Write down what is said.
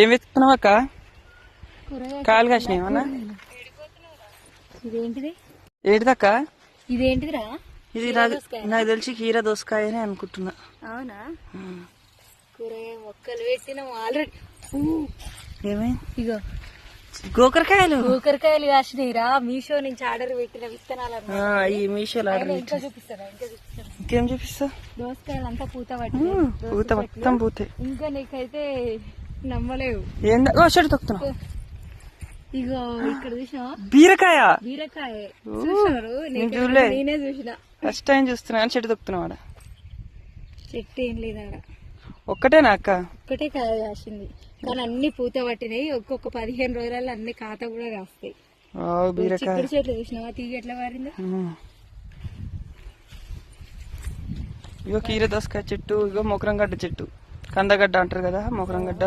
ఏం వెతుకుతున్నావు అక్క కాయలు కాసినాయి ఏమన్నా? ఇదేంటిది? ఏంటిదక్క ఇదేంటిదిరా? ఇది నాకు తెలిసి కీర దోసకాయ అని అనుకుంటున్నా. అవునా. కూరగాయ మొక్కలు పెట్టినాం ఆల్రెడీ ఏమైంది ఇగో. గోకరకాయలు? కూకరకాయలు కాసినాయిరా. మీషో నుంచి ఆర్డర్ పెట్టిన విత్తనాలు ఈ మీషోలో ఆర్డర్ ఇంకా చూపిస్తారా? ఇంకా చూపిస్తారా? ఇంకేం చూపిస్తా? దోసకాయలు అంతా పూత పట్టి పూత మొత్తం పూతే. ఇంకా నీకైతే నమ్మలేవు. ఏందా? చెట్టు తొక్కుతున్నావు ఇగో ఇక్కడ చూసినా? బీరకాయ? బీరకాయ. చూసినారు? నేను చూసిన. ఫస్ట్ టైం చూస్తున్నా చెట్టు తొక్కుతున్నావు ఆడ చెట్టు ఏం లేదాడ? ఒక్కటేనా అక్క? ఒక్కటే కాయ కాసింది కానీ అన్ని పూత పట్టినాయి. ఒక్కొక్క పదిహేను రోజులలో అన్ని కాత కూడా కాస్తాయి చిక్కుడు చెట్లు చూసినావా? తీగ ఎట్లా పారిందో. ఇగో కీర దోసకాయ చెట్టు ఇగో మొకరంగడ్డ చెట్టు. కందగడ్డ అంటారు కదా మొకరంగడ్డ